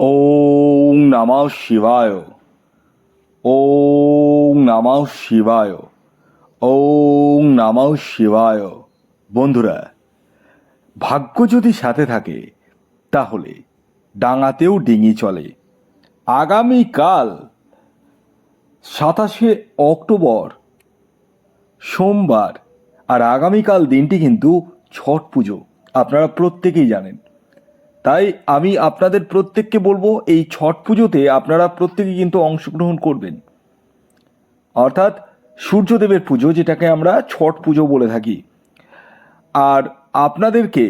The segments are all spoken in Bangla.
ওং নমঃ শিবায়। ওং নমঃ শিবায়। ওং নমঃ শিবায়। বন্ধুরা, ভাগ্য যদি সাথে থাকে, তাহলে ডাঙাতেও ডিঙি চলে। আগামীকাল সাতাশে অক্টোবর, সোমবার, আর আগামীকাল দিনটি কিন্তু ছট পুজো, আপনারা প্রত্যেকেই জানেন। তাই আমি আপনাদের প্রত্যেককে বলব, এই ছট পুজোতে আপনারা প্রত্যেকে কিন্তু অংশগ্রহণ করবেন। অর্থাৎ সূর্যদেবের পুজো, যেটাকে আমরা ছট পুজো বলে থাকি। আর আপনাদেরকে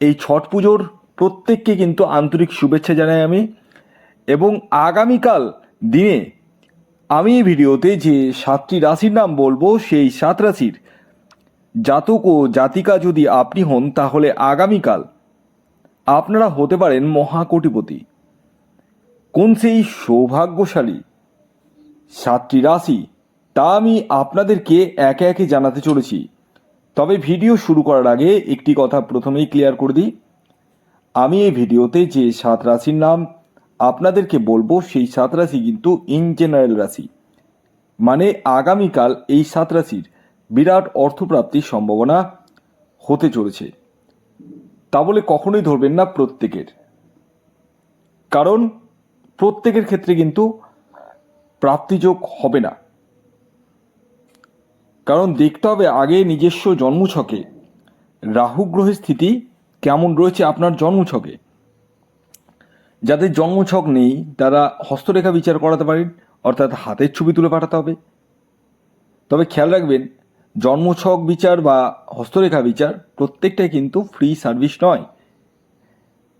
এই ছট পুজোর প্রত্যেককে কিন্তু আন্তরিক শুভেচ্ছা জানাই আমি। এবং আগামীকাল দিনে আমি এই ভিডিওতে যে সাতটি রাশির নাম বলব, সেই সাত রাশির জাতক ও জাতিকা যদি আপনি হন, তাহলে আগামীকাল আপনারা হতে পারেন মহাকোটিপতি। কোন সেই সৌভাগ্যশালী সাতটি রাশি, তা আমি আপনাদেরকে একে একে জানাতে চলেছি। তবে ভিডিও শুরু করার আগে একটি কথা প্রথমেই ক্লিয়ার করে দিই। আমি এই ভিডিওতে যে সাত রাশির নাম আপনাদেরকে বলব, সেই সাত রাশি কিন্তু ইন জেনারেল রাশি। মানে আগামীকাল এই সাত রাশির বিরাট অর্থপ্রাপ্তির সম্ভাবনা হতে চলেছে। তা বলে কখনোই ধরবেন না প্রত্যেকের। কারণ প্রত্যেকের ক্ষেত্রে কিন্তু প্রাপ্তিযোগ হবে না। কারণ দেখতে হবে আগে নিজস্ব জন্মছকে। রাহু গ্রহের স্থিতি কেমন রয়েছে আপনার জন্মছকে। যাদের জন্মছক নেই, তারা হস্তরেখা বিচার করাতে পারেন, অর্থাৎ হাতের ছবি তুলে পাঠাতে হবে। তবে খেয়াল রাখবেন জন্মছক বিচার বা হস্তরেখা বিচার প্রত্যেকটাই কিন্তু ফ্রি সার্ভিস নয়।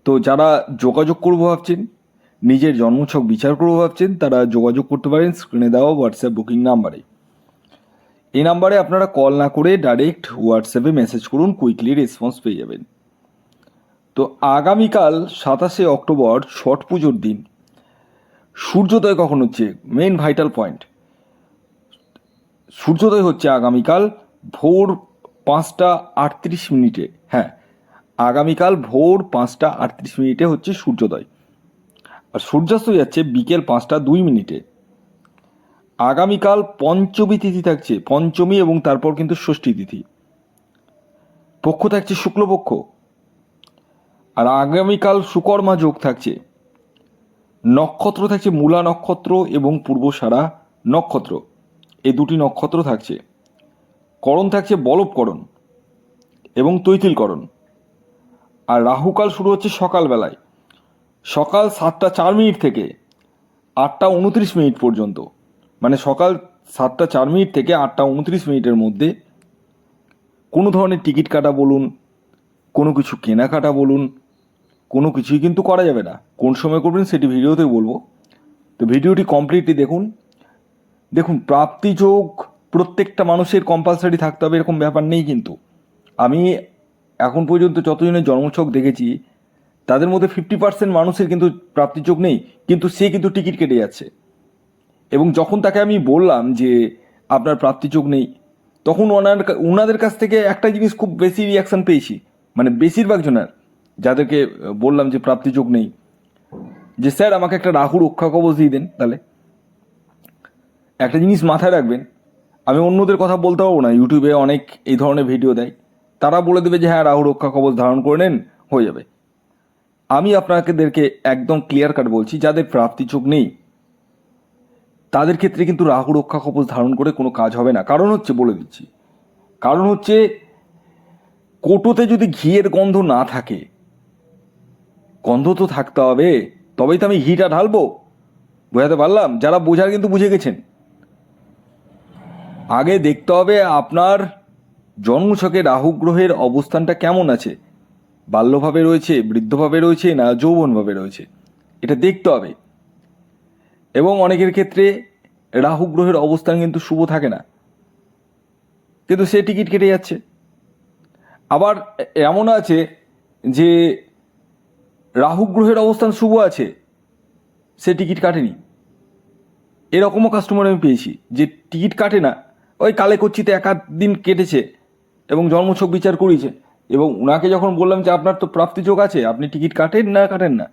তো যারা যোগাযোগ করব ভাবছেন, নিজের জন্মছক বিচার করব ভাবছেন, তারা যোগাযোগ করতে পারেন স্ক্রিনে দেওয়া হোয়াটসঅ্যাপ বুকিং নাম্বারে এই নাম্বারে আপনারা কল না করে ডাইরেক্ট হোয়াটসঅ্যাপে মেসেজ করুন কুইকলি রেসপন্স পেয়ে যাবেন। তো আগামীকাল সাতাশে অক্টোবর ছট পুজোর দিন। সূর্যোদয় কখন হচ্ছে? মেন ভাইটাল পয়েন্ট সূর্যোদয় হচ্ছে আগামীকাল ভোর পাঁচটা আটত্রিশ মিনিটে। হ্যাঁ আগামীকাল ভোর পাঁচটা আটত্রিশ মিনিটে হচ্ছে সূর্যোদয়। আর সূর্যাস্ত যাচ্ছে বিকেল পাঁচটা দুই মিনিটে। আগামীকাল পঞ্চমী তিথি থাকছে, পঞ্চমী এবং তারপর কিন্তু ষষ্ঠী তিথি। পক্ষ থাকছে শুক্লপক্ষ আর আগামীকাল সুকর্মা যোগ থাকছে। নক্ষত্র থাকছে মূলা নক্ষত্র এবং পূর্বসারা নক্ষত্র। এই দুটি নক্ষত্র থাকছে। করণ থাকছে বলবকরণ এবং তৈতিলকরণ। আর রাহুকাল শুরু হচ্ছে সকালবেলায়। সকাল সাতটা চার মিনিট থেকে আটটা উনত্রিশ মিনিট পর্যন্ত। মানে সকাল সাতটা চার মিনিট থেকে আটটা উনত্রিশ মিনিটের মধ্যে কোনো ধরনের টিকিট কাটা বলুন, কোনো কিছু কেনাকাটা বলুন, কোনো কিছুই কিন্তু করা যাবে না। কোন সময় করবেন সেটি ভিডিওতে বলব। তো ভিডিওটি কমপ্লিটলি দেখুন দেখুন, প্রাপ্তি প্রাপ্তিযোগ প্রত্যেকটা মানুষের কম্পালসারি থাকতে হবে, এরকম ব্যাপার নেই কিন্তু। আমি এখন পর্যন্ত যতজনের জন্মছক দেখেছি, তাদের মধ্যে ফিফটি পার্সেন্ট মানুষের কিন্তু প্রাপ্তি প্রাপ্তিযোগ নেই, কিন্তু সে কিন্তু টিকিট কেটে যাচ্ছে। এবং যখন তাকে আমি বললাম যে আপনার প্রাপ্তি প্রাপ্তিযোগ নেই, তখন ওনার ওনাদের কাছ থেকে একটা জিনিস খুব বেশি রিয়াকশান পেয়েছি। মানে বেশিরভাগ জনের, যাদেরকে বললাম যে প্রাপ্তি প্রাপ্তিযোগ নেই, যে স্যার আমাকে একটা রাহু রক্ষা কবচ দিয়ে দেন তাহলে। একটা জিনিস মাথায় রাখবেন, আমি অন্যদের কথা বলতে পারব না, ইউটিউবে অনেক এই ধরনের ভিডিও দেয়, তারা বলে দেবে যে হ্যাঁ রাহু রক্ষা কবচ ধারণ করে নেন, হয়ে যাবে। আমি আপনাদেরকে একদম ক্লিয়ার কাট বলছি, যাদের প্রাপ্তি চোখ নেই, তাদের ক্ষেত্রে কিন্তু রাহু রক্ষা কবচ ধারণ করে কোনো কাজ হবে না। কারণ হচ্ছে, বলে দিচ্ছি, কারণ হচ্ছে, কোটোতে যদি ঘিয়ের গন্ধ না থাকে, গন্ধ তো থাকতে হবে, তবেই তো আমি ঘিটা ঢালবো, বোঝাতে পারলাম? যারা বোঝার কিন্তু বুঝে গেছেন। আগে দেখতে হবে আপনার জন্মছকে রাহু গ্রহের অবস্থানটা কেমন আছে। বাল্যভাবে রয়েছে, বৃদ্ধভাবে রয়েছে না যৌবনভাবে রয়েছে। এটা দেখতে হবে। এবং অনেকের ক্ষেত্রে রাহু গ্রহের অবস্থান কিন্তু শুভ থাকে না। কিন্তু সে টিকিট কেটে যাচ্ছে। আবার এমন আছে যে রাহু গ্রহের অবস্থান শুভ আছে, সে টিকিট কাটেনি। এরকমও কাস্টমার আমি পেয়েছি যে টিকিট কাটে না ওই কালে করছিতে এক আধ দিন কেটেছে এবং জন্মছক বিচার করিয়েছে। এবং ওনাকে যখন বললাম যে, আপনার তো প্রাপ্তিযোগ আছে, আপনি টিকিট কাটেন না কাটেন না?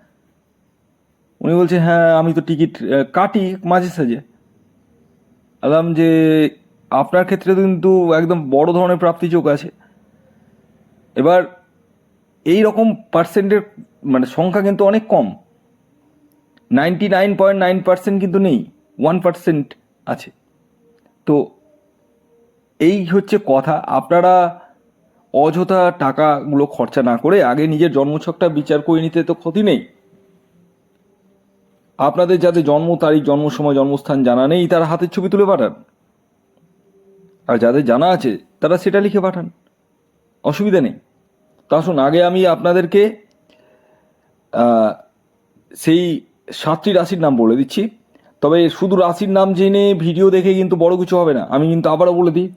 উনি বলছে হ্যাঁ আমি তো টিকিট কাটি মাঝে সাঝে। বললাম যে, আপনার ক্ষেত্রে কিন্তু একদম বড় ধরনের প্রাপ্তি যোগ আছে। এবার এই রকম পার্সেন্টের মানে সংখ্যা কিন্তু অনেক কম। Ninety nine point nine percent কিন্তু নেই ওয়ান পার্সেন্ট আছে। তো এই হচ্ছে কথা। আপনারা অযথা টাকাগুলো খরচা না করে আগে নিজের জন্মছকটা বিচার করে নিতে তো ক্ষতি নেই। আপনাদের যাদের জন্ম, তারিখ, জন্ম, সময়, জন্মস্থান জানা নেই, তারা হাতের ছবি তুলে পাঠান। আর যাদের জানা আছে, তারা সেটা লিখে পাঠান। অসুবিধা নেই। তা আসুন, আগে আমি আপনাদেরকে সেই সাতটি রাশির নাম বলে দিচ্ছি। তবে শুধু রাশির নাম জেনে ভিডিও দেখে কিন্তু বড় কিছু হবে না। আমি কিন্তু আবারও বলে দিই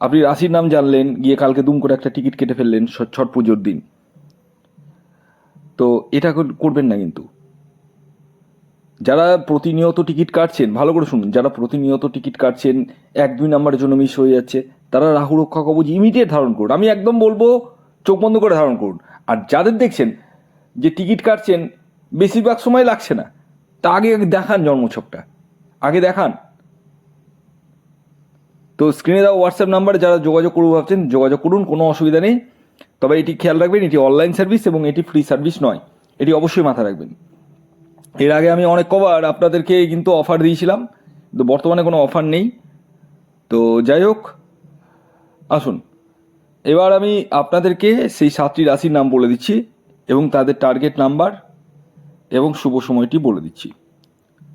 আপনি রাশির নাম জানলেন, গিয়ে কালকে দুম করে একটা টিকিট কেটে ফেললেন ছট পুজোর দিন। তো এটা কর- করবেন না কিন্তু। যারা প্রতিনিয়ত টিকিট কাটছেন, ভালো করে শুনুন, যারা প্রতিনিয়ত টিকিট কাটছেন, এক, দুই নাম্বারের জন্য মিস হয়ে যাচ্ছে, তারা রাহু রক্ষা কবচ ইমিডিয়েট ধারণ করুন। আমি একদম বলব, চোখ বন্ধ করে ধারণ করুন। আর যাদের দেখছেন যে টিকিট কাটছেন, বেশিরভাগ সময় লাগছে না। তা আগে দেখান জন্মছকটা। আগে দেখান। তো স্ক্রিনে দেওয়া হোয়াটসঅ্যাপ নাম্বারে যারা যোগাযোগ করব ভাবছেন, যোগাযোগ করুন, কোনো অসুবিধা নেই। তবে এটি খেয়াল রাখবেন, এটি অনলাইন সার্ভিস এবং এটি ফ্রি সার্ভিস নয়। এটি অবশ্যই মাথায় রাখবেন। এর আগে আমি অনেক কবার আপনাদেরকে কিন্তু অফার দিয়েছিলাম তো বর্তমানে কোনো অফার নেই। তো যাই হোক, আসুন। এবার আমি আপনাদেরকে সেই সাতটি রাশির নাম বলে দিচ্ছি এবং তাদের টার্গেট নাম্বার এবং শুভ সময়টি বলে দিচ্ছি।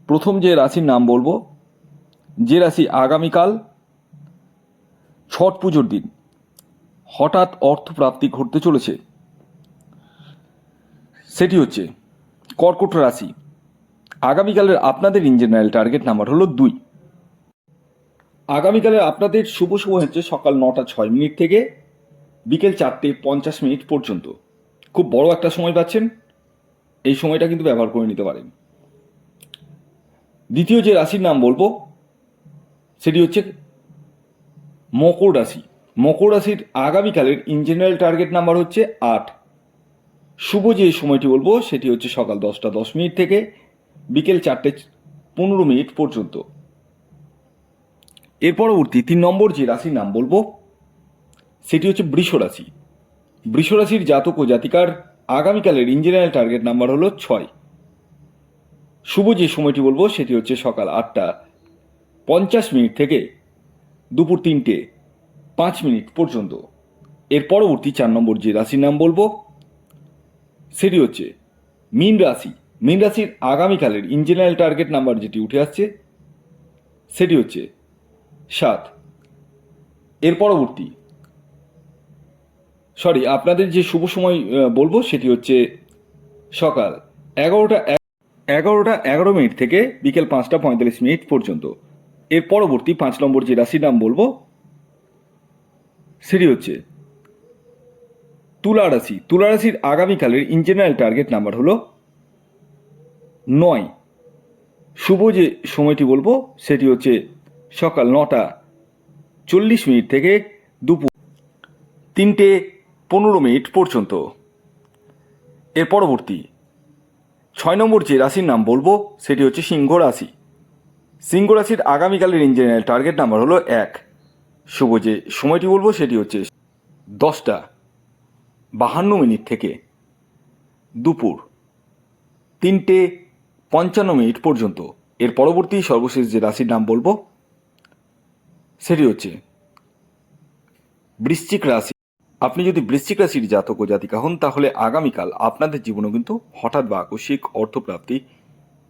প্রথম যে রাশির নাম বলব, যে রাশি আগামীকাল ছট পুজোর দিন। হঠাৎ অর্থপ্রাপ্তি ঘটতে চলেছে। সেটি হচ্ছে, কর্কট রাশি। আগামীকালের আপনাদের ইন জেনারেল টার্গেট নাম্বার হলো দুই। আগামীকালের আপনাদের শুভ সময় হচ্ছে সকাল নটা ছয় মিনিট থেকে বিকেল চারটে পঞ্চাশ মিনিট পর্যন্ত। খুব বড় একটা সময় পাচ্ছেন। এই সময়টা কিন্তু ব্যবহার করে নিতে পারেন। দ্বিতীয় যে রাশির নাম বলব, সেটি হচ্ছে মকর রাশি। মকর রাশির আগামীকালের ইন জেনারেল টার্গেট নাম্বার হচ্ছে আট। শুভ যে সময়টি বলব, সেটি হচ্ছে সকাল দশটা দশ মিনিট থেকে বিকেল চারটে পনেরো মিনিট পর্যন্ত। এর পরবর্তী তিন নম্বর যে রাশির নাম বলব, সেটি হচ্ছে বৃষ রাশি। বৃষ রাশির জাতক ও জাতিকার আগামীকালের ইন জেনারেল টার্গেট নাম্বার হলো ছয়। শুভ যে সময়টি বলব, সেটি হচ্ছে সকাল আটটা পঞ্চাশ মিনিট থেকে দুপুর তিনটে, পাঁচ মিনিট পর্যন্ত। এর পরবর্তী চার নম্বর যে রাশির নাম বলব, সেটি হচ্ছে মীন রাশি। মীন রাশির আগামীকালের ইন জেনারেল টার্গেট নাম্বার যেটি উঠে আসছে, সেটি হচ্ছে সাত। এর পরবর্তী সরি আপনাদের যে শুভ সময় বলব সেটি হচ্ছে সকাল এগারোটা এগারোটা এগারো মিনিট থেকে বিকেল পাঁচটা পঁয়তাল্লিশ মিনিট পর্যন্ত। এর পরবর্তী পাঁচ নম্বর যে রাশির নাম বলব, সেটি হচ্ছে তুলা রাশি। তুলা রাশির আগামীকালের ইন জেনারেল টার্গেট নাম্বার হলো নয়। শুভ যে সময়টি বলব, সেটি হচ্ছে সকাল নটা চল্লিশ মিনিট থেকে দুপুর তিনটে পনেরো মিনিট পর্যন্ত। এর পরবর্তী ছয় নম্বর যে রাশির নাম বলব, সেটি হচ্ছে সিংহ রাশি। সিংহ রাশির আগামীকালের ইঞ্জিনিয়ার টার্গেট নাম্বার হলো এক। শুভ যে সময়টি বলব সেটি হচ্ছে দশটা বাহান্ন মিনিট থেকে দুপুর তিনটে পঞ্চান্ন মিনিট পর্যন্ত। এর পরবর্তী সর্বশেষ যে রাশির নাম বলব সেটি হচ্ছে বৃশ্চিক রাশি। আপনি যদি বৃশ্চিক রাশির জাতক ও জাতিকা হন তাহলে আগামীকাল আপনাদের জীবনে কিন্তু হঠাৎ বা আকস্মিক অর্থপ্রাপ্তি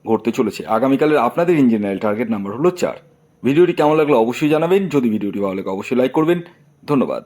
ঘটতে চলেছে। আগামীকালের আপনাদের ইন টার্গেট নাম্বার হলো চার। ভিডিওটি কেমন লাগল অবশ্যই জানাবেন। যদি ভিডিওটি ভালো লাগে, অবশ্যই লাইক করবেন। ধন্যবাদ।